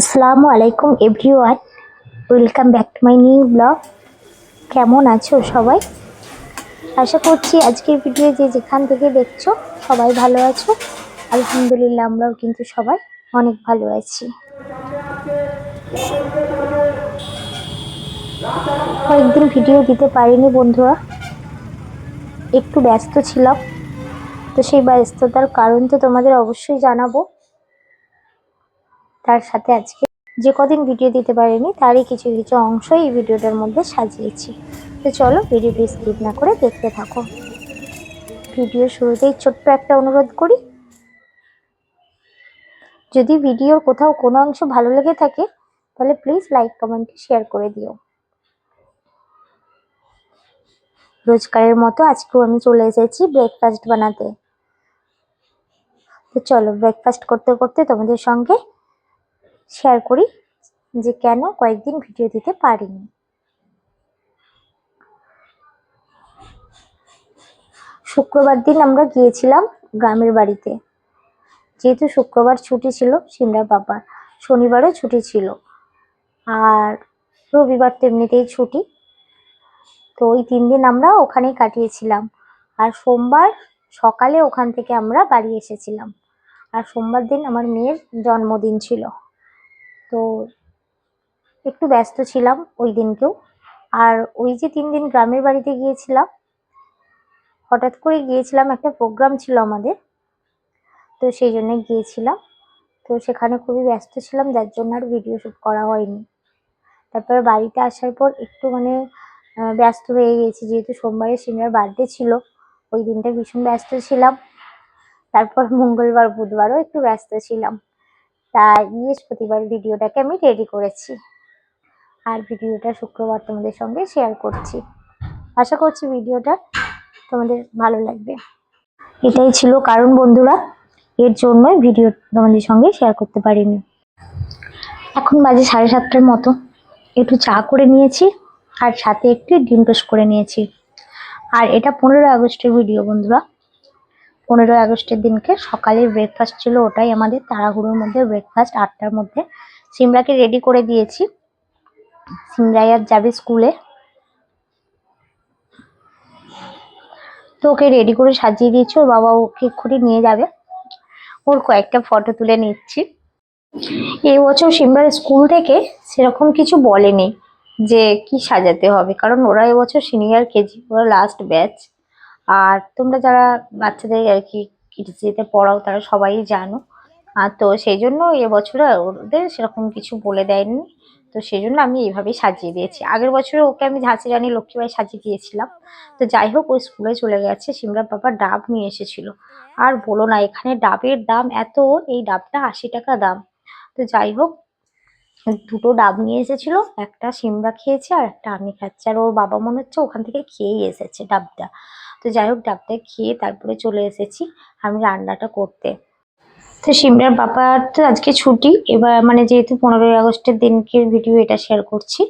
আসসালামু আলাইকুম, everyone. Welcome back to my new blog. কেমন আছো সবাই? আশা করছি আজকের ভিডিও যে যেখান থেকে দেখছ, সবাই ভালো আছো। আলহামদুলিল্লাহ, আমরাও কিন্তু সবাই অনেক ভালো আছি। কয়েকদিন ভিডিও দিতে পারিনি বন্ধুরা। একটু ব্যস্ত ছিলাম। তো সেই ব্যস্ততার কারণ তো তোমাদের অবশ্যই জানাব। তার সাথে আজকে যে কদিন ভিডিও দিতে পারিনি, তারই কিছু কিছু অংশ এই ভিডিওটার মধ্যে সাজিয়েছি। তো চলো ভিডিওটি স্কিপ না করে দেখতে থাকো। ভিডিও শুরুতেই ছোট্ট একটা অনুরোধ করি। যদি ভিডিওর কোথাও কোনো অংশ ভালো লেগে থাকে, তাহলে প্লিজ লাইক কমেন্ট শেয়ার করে দিও। রোজকারের মতো আজকেও আমি চলে এসেছি ব্রেকফাস্ট বানাতে। তো চলো ব্রেকফাস্ট করতে করতে তোমাদের সঙ্গে শেয়ার করি যে কেন কয়েকদিন ভিডিও দিতে পারিনি। শুক্রবার দিন আমরা গিয়েছিলাম গ্রামের বাড়িতে। যেহেতু শুক্রবার ছুটি ছিল সিমরা বাবার, শনিবারও ছুটি ছিল। আর রবিবার তো এমনিতেই ছুটি। তো ওই তিন দিন আমরা ওখানেই কাটিয়েছিলাম। আর সোমবার সকালে ওখান থেকে আমরা বাড়ি এসেছিলাম। আর সোমবার দিন আমার মেয়ের জন্মদিন ছিল। তো একটু ব্যস্ত ছিলাম ওই দিনকেও। আর ওই যে তিন দিন গ্রামের বাড়িতে গিয়েছিলাম, হঠাৎ করে গিয়েছিলাম, একটা প্রোগ্রাম ছিল আমাদের, তো সেই জন্য গিয়েছিলাম। তো সেখানে খুবই ব্যস্ত ছিলাম, যার জন্য আর ভিডিও শ্যুট করা হয়নি। তারপরে বাড়িতে আসার পর একটু মানে ব্যস্ত হয়ে গেছি যেহেতু সোমবারে সিমরার বার্থডে ছিল, ওই দিনটা ভীষণ ব্যস্ত ছিলাম। তারপর মঙ্গলবার, বুধবারও একটু ব্যস্ত ছিলাম। তাই বৃহস্পতিবার ভিডিওটাকে আমি রেডি করেছি। আর ভিডিওটা শুক্রবার তোমাদের সঙ্গে শেয়ার করছি। আশা করছি ভিডিওটা তোমাদের ভালো লাগবে। এটাই ছিল কারণ বন্ধুরা। এর জন্যই ভিডিও তোমাদের সঙ্গে শেয়ার করতে পারিনি। এখন বাজে সাড়ে সাতটার মতো। একটু চা করে নিয়েছি আর সাথে একটু ডিম টোস্ট করে নিয়েছি। আর এটা পনেরোই আগস্টের ভিডিও বন্ধুরা। পনেরোই আগস্টের দিনকে সকালের ব্রেকফাস্ট ছিল ওটাই আমাদের তাড়াহুড়োর মধ্যে ব্রেকফাস্ট আটটার মধ্যে। সিমরাকে রেডি করে দিয়েছি। সিমরাই আর যাবে স্কুলে তো ওকে রেডি করে সাজিয়ে দিয়েছি, ওর বাবা ওকে এক্ষুনি নিয়ে যাবে। ওর কয়েকটা ফটো তুলে নিচ্ছি। এই বছর সিমরার স্কুল থেকে সেরকম কিছু বলেনি যে কি সাজাতে হবে, কারণ ওরা এবছর সিনিয়র কেজি ওরা লাস্ট ব্যাচ আর তোমরা যারা বাচ্চাদের আর কি কিডসিতে পড়াও, তারা সবাই জানো। আর তো সেই জন্য এবছর ওদের সেরকম কিছু বলে দেয়নি। তো সেই জন্য আমি এইভাবেই সাজিয়ে দিয়েছি। আগের বছরে ওকে আমি ঝাঁসি রানী লক্ষ্মীবাই সাজিয়ে দিয়েছিলাম। তো যাই হোক ওই স্কুলে চলে গেছে। সিমরার বাবা ডাব নিয়ে এসেছিল। আর বলো না, এখানে ডাবের দাম এত? এই ডাবটা আশি টাকা দাম। তো যাই হোক, দুটো ডাব নিয়ে এসেছিল। একটা সিমরা খেয়েছে আর একটা আমি খাচ্ছি। আর ওর বাবা মনে হচ্ছে ওখান থেকে খেয়েই এসেছে ডাবটা। তো যাই হোক ডাবটা খেয়ে তারপরে চলে এসেছি আমি রান্নাটা করতে। তো সিমরার বাবার তো আজকে ছুটি। এবার মানে যেহেতু পনেরোই আগস্টের দিনকে ভিডিও এটা শেয়ার করছি,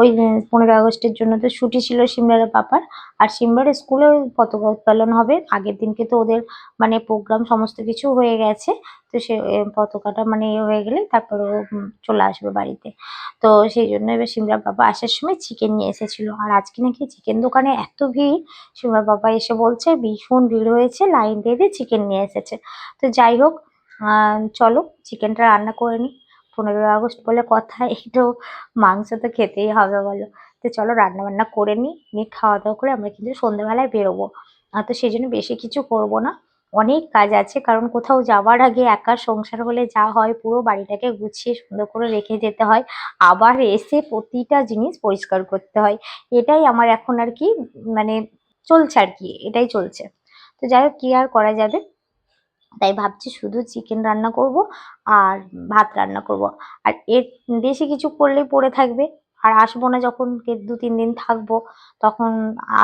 ওই পনেরোই আগস্টের জন্য তো ছুটি ছিল সিমরার বাবার। আর সিমরার স্কুলে পতাকা উত্তোলন হবে। আগের দিনকে তো ওদের মানে প্রোগ্রাম সমস্ত কিছু হয়ে গেছে। তো সে পতাকাটা মানে ইয়ে হয়ে গেলে তারপর চলে আসবে বাড়িতে। তো সেই জন্য এবার সিমরার বাবা আসার সময় চিকেন নিয়ে এসেছিল। আর আজকে নাকি চিকেন দোকানে এত ভিড় সিমরার বাবা এসে বলছে ভীষণ ভিড় হয়েছে লাইন দিয়ে দিয়ে চিকেন নিয়ে এসেছে। তো যাই হোক চলো চিকেনটা রান্না করে নিই পনেরোই আগস্ট বলে কথা একটু মাংস তো খেতেই হবে বলো। তো চলো রান্না বান্না করে নিই নিয়ে খাওয়া দাওয়া করে আমরা কিন্তু সন্ধ্যেবেলায় বেরোবো। আর তো সেই জন্য বেশি কিছু করব না। অনেক কাজ আছে, কারণ কোথাও যাওয়ার আগে একা সংসার হলে যা হয়, পুরো বাড়িটাকে গুছিয়ে সুন্দর করে রেখে যেতে হয়। আবার এসে প্রতিটা জিনিস পরিষ্কার করতে হয়। এটাই আমার এখন আর কি মানে চলছে আর কি, এটাই চলছে। তো যাই হোক, কী আর করা যাবে? তাই ভাবছি শুধু চিকেন রান্না করব আর ভাত রান্না করব। আর এর বেশি কিছু করলেই পড়ে থাকবে। আর আসব না যখন দু তিন দিন থাকব, তখন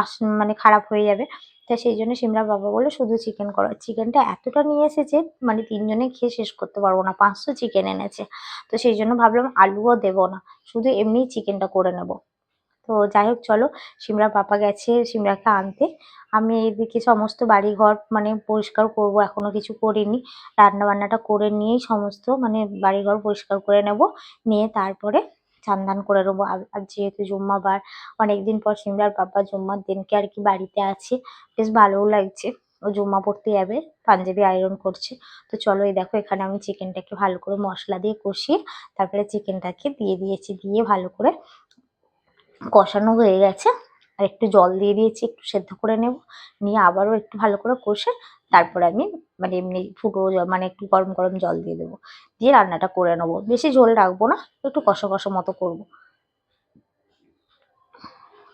আস মানে খারাপ হয়ে যাবে। তা সেই জন্য সিমরার বাবা বলে শুধু চিকেন করো। চিকেনটা এতটা নিয়ে এসেছে মানে তিনজনে খেয়ে শেষ করতে পারব না। পাঁচশো চিকেন এনেছে। তো সেই জন্য ভাবলাম আলুও দেবো না। শুধু এমনিই চিকেনটা করে নেব। তো যাই হোক, চলো সিমরার পাপা গেছে সিমরাকে আনতে। আমি এদিকে সমস্ত বাড়িঘর মানে পরিষ্কার করব, এখনও কিছু করিনি। রান্না বান্নাটা করে নিয়েই সমস্ত মানে বাড়িঘর পরিষ্কার করে নেব, নিয়ে তারপরে চান ধান করে নেব। আর যেহেতু জুম্মাবার, অনেকদিন পর সিমরার পাপা জুম্মার দিনকে আর কি বাড়িতে আছে। বেশ ভালোও লাগছে। ও জুম্মা পড়তে যাবে, পাঞ্জাবি আয়রন করছে। তো চলো, এই দেখো, এখানে আমি চিকেনটাকে ভালো করে মশলা দিয়ে কষিয়ে, তারপরে চিকেনটাকে দিয়ে দিয়েছি, দিয়ে ভালো করে কষানো হয়ে গেছে। আর একটু জল দিয়ে দিয়েছি, একটু সেদ্ধ করে নেব। নিয়ে আবারও একটু ভালো করে কষে তারপরে আমি মানে এমনি ফুটো মানে একটু গরম গরম জল দিয়ে দেবো। দিয়ে রান্নাটা করে নেব। বেশি ঝোল রাখব না, একটু কষা কষা মতো করব।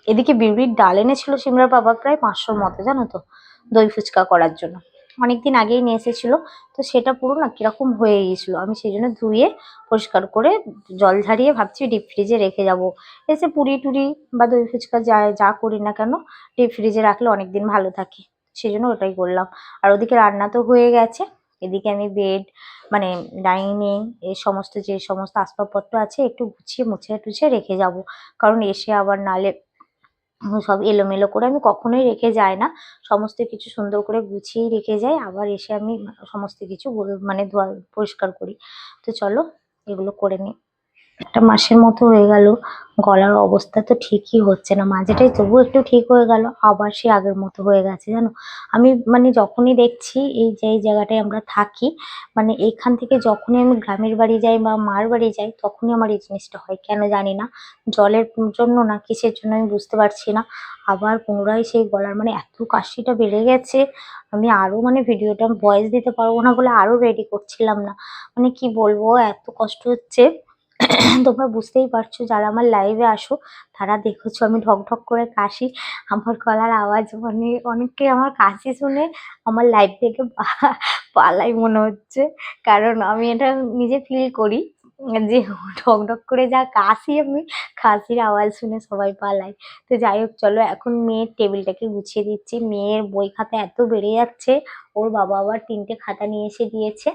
এদিকে বিউলির ডাল এনেছিল সিমরার বাবা প্রায় পাঁচশোর মতো, জানো তো? দই ফুচকা করার জন্য। অনেকদিন আগেই নিয়ে এসেছিল। তো সেটা পুরো না কীরকম হয়ে গিয়েছিল আমি সেই জন্য ধুয়ে পরিষ্কার করে জল ঝারিয়ে ভাবছি ডিপ ফ্রিজে রেখে যাব। এসে পুরি টুরি বা দই ফুচকা যা যা করি না কেন ডিপ ফ্রিজে রাখলে অনেক দিন ভালো থাকে। সেই জন্য ওটাই করলাম। আর ওদিকে রান্না তো হয়ে গেছে। এদিকে আমি বেড মানে ডাইনিং এই সমস্ত যে সমস্ত আসবাবপত্র আছে একটু গুছিয়ে মুছে টুছে রেখে যাব। কারণ এসে আবার নালে সব এলোমেলো করে আমি কখনোই রেখে যাই না। সমস্ত কিছু সুন্দর করে গুছিয়েই রেখে যাই। আবার এসে আমি সমস্ত কিছু মানে ধোয়া পরিষ্কার করি। তো চলো এগুলো করে নিই একটা মাসের মতো হয়ে গেল। গলার অবস্থা তো ঠিকই হচ্ছে না। মাঝেটাই তবু একটু ঠিক হয়ে গেল, আবার সে আগের মতো হয়ে গেছে, জানো? আমি মানে যখনই দেখছি এই যে, এই জায়গাটায় আমরা থাকি মানে এইখান থেকে যখনই আমি গ্রামের বাড়ি যাই বা মার বাড়ি যাই, তখনই আমার এই জিনিসটা হয়। কেন জানি না? জলের জন্য না কিসের জন্য আমি বুঝতে পারছি না। আবার পুনরায় সেই গলার মানে এত কাশিটা বেড়ে গেছে, আমি আরও মানে ভিডিওটা ভয়েস দিতে পারব না বলে আরও রেডি করছিলাম না। মানে কি বলব, এত কষ্ট হচ্ছে। তোমরা বুঝতেই পারছ, যারা আমার লাইভে আসো, তারা দেখেছ আমি ঢক ঢক করে কাশি। আমার গলার আওয়াজ মানে অনেকে আমার কাশি শুনে আমার লাইভ থেকে পালাই মনে হচ্ছে। কারণ আমি এটা নিজে ফিল করি যে ঢক ঢক করে যা কাশি আমি, কাশির আওয়াজ শুনে সবাই পালায় তো যাই হোক, চলো এখন মেয়ের টেবিলটাকে গুছিয়ে দিচ্ছি। মেয়ের বই খাতা এত বেড়ে যাচ্ছে, ওর বাবা আবার তিনটে খাতা নিয়ে এসে দিয়েছে।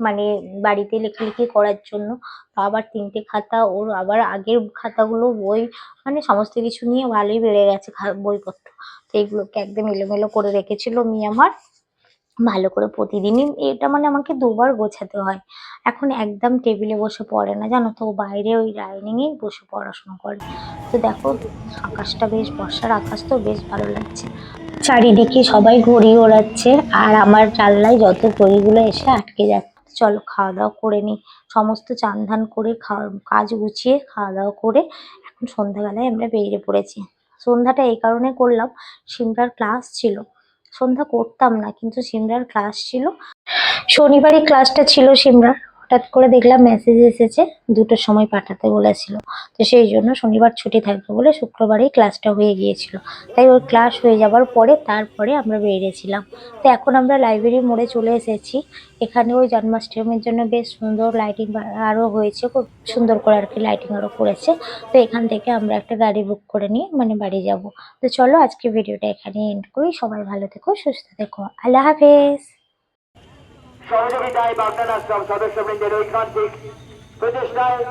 মানে বাড়িতে লেখালেখি করার জন্য। আবার তিনটে খাতা, ওর আবার আগের খাতাগুলো, বই মানে সমস্ত কিছু নিয়ে ভালোই বেড়ে গেছে বইপত্র। তো এগুলোকে একদম এলোমেলো করে রেখেছিল মেয়ে আমার। ভালো করে প্রতিদিনই, এটা মানে আমাকে দুবার গোছাতে হয়। এখন একদম টেবিলে বসে পড়ে না, জানো তো বাইরে ওই ডাইনিং এই বসে পড়াশোনা করে। তো দেখো, আকাশটা বেশ, বর্ষার আকাশ তো বেশ ভালো লাগছে। চারিদিকে সবাই ঘড়ি ওড়াচ্ছে, আর আমার জানলায় যত ঘড়িগুলো এসে আটকে যাচ্ছে। চলো খাওয়া দাওয়া করে নিই সমস্ত চান ধান করে খাওয়া, কাজ গুছিয়ে খাওয়া দাওয়া করে এখন সন্ধ্যাবেলায় আমরা বেরিয়ে পড়েছি। সন্ধ্যাটা এই কারণে করলাম, সিমরার ক্লাস ছিল। সন্ধ্যা করতাম না, কিন্তু সিমরার ক্লাস ছিল। শনিবারই ক্লাসটা ছিল সিমরার। হঠাৎ করে দেখলাম মেসেজ এসেছে দুটোর সময় পাঠাতে বলেছিল। তো সেই জন্য শনিবার ছুটি থাকবে বলে শুক্রবারেই ক্লাসটা হয়ে গিয়েছিল। তাই ওর ক্লাস হয়ে যাবার পরে তারপরে আমরা বেরিয়েছিলাম। তো এখন আমরা লাইব্রেরি মোড়ে চলে এসেছি। এখানে ওই জন্মাষ্টমীর জন্য বেশ সুন্দর লাইটিং আরও হয়েছে, খুব সুন্দর করে আর কি লাইটিং আরও করেছে। তো এখান থেকে আমরা একটা গাড়ি বুক করে নিয়ে মানে বাড়ি যাব। তো চলো আজকে ভিডিওটা এখানে এন্ড করি। সবাই ভালো থেকো, সুস্থ থেকো। আল্লাহ হাফেজ! সহযোগিতায় বাগদান আশ্রম সদস্যবৃন্দের ঐকান্তিক প্রচেষ্টায়